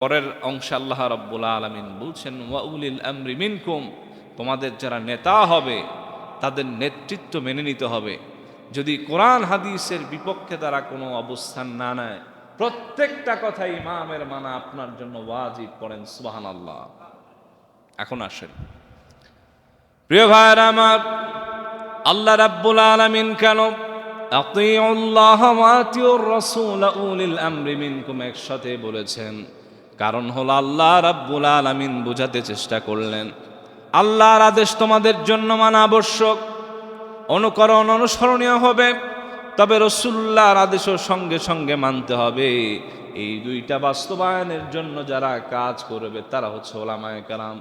পরের অংশে আল্লাহ রব্বুল আলমিন বলছেন ওয়াউলিল আমরি মিনকুম তোমাদের যারা নেতা হবে, তাদের নেতৃত্ব মেনে নিতে হবে। যদি কোরআন হাদিসের বিপক্ষে তারা কোনো অবস্থান না নেয়, প্রত্যেকটা কথা ইমামের মানা আপনার জন্য ওয়াজিব করেন সুবাহান আল্লাহ এখন আসেন। প্রিয় ভাইয়ের আমার, আল্লাহ রাব্বুল আলামিন কেন আতিউর রাসূল আমরি মিনকুম একসাথে বলেছেন কারণ হলো আল্লাহ রাব্বুল আলামিন বোঝাতে চেষ্টা করলেন, আল্লাহর আদেশ তোমাদের জন্য মানা আবশ্যক, অনুকরণ অনুসরণীয় হবে, তবে রসুল্লাহর আদেশও সঙ্গে সঙ্গে মানতে হবে। এই দুইটা বাস্তবায়নের জন্য যারা কাজ করবে তারা হচ্ছে ওলামায় কালাম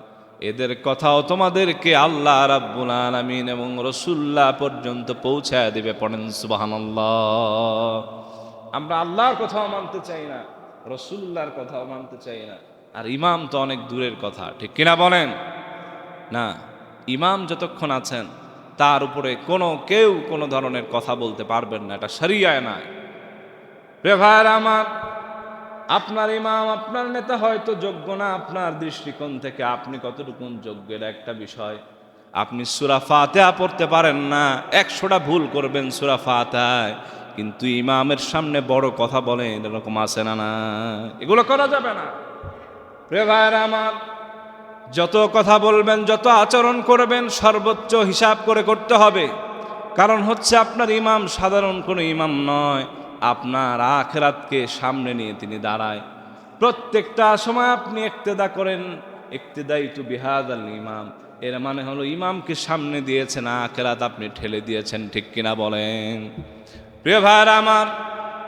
এদের কথাও তোমাদেরকে আল্লাহ রাব্বুল আলামিন এবং রসুল্লাহ পর্যন্ত পৌঁছায় দেবে, পড়েন সুবহানাল্লাহ। আমরা আল্লাহর কথাও মানতে চাই না। রসুল্লাহর কথাও মানতে চাই না। আর ইমাম তো অনেক দূরের কথা, ঠিক কিনা বলেন? না, ইমাম যতক্ষণ আছেন, তার উপরে কোনো কেউ কোনো ধরনের কথা বলতে পারবেন না, এটা সারিয়ায় নাই। প্রিয় ভাইয়েরা আমার, আপনার ইমাম, আপনার নেতা হয়তো যোগ্য না, আপনার দৃষ্টিকোণ থেকে আপনি কতটুকু যোগ্যের একটা বিষয়। আপনি সুরা ফাতেহা পড়তে পারেন না, একশোটা ভুল করবেন সুরা ফাতেহায়। কিন্তু ইমামের সামনে বড় কথা বলেন, এরকম আছে না না এগুলো করা যাবে না। প্রিয় ভাইয়েরা আমার, যত কথা বলবেন, যত আচরণ করবেন, সর্বোচ্চ হিসাব করে করতে হবে। কারণ হচ্ছে আপনার ইমাম সাধারণ কোনো ইমাম নয়, আপনার আখেরাতকে সামনে নিয়ে তিনি দাঁড়ায়। প্রত্যেকটা সময় আপনি একতেদা করেন একতেদাই টু বিহাদ আল ইমাম। এর মানে হলো, ইমামকে সামনে দিয়েছেন, আখেরাত আপনি ঠেলে দিয়েছেন, ঠিক কিনা বলেন? প্রিয় ভাইয়েরা আমার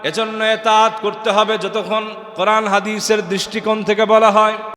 এজন্য এতাত করতে হবে যতক্ষণ কোরআন হাদিসের দৃষ্টিকোণ থেকে বলা হয়।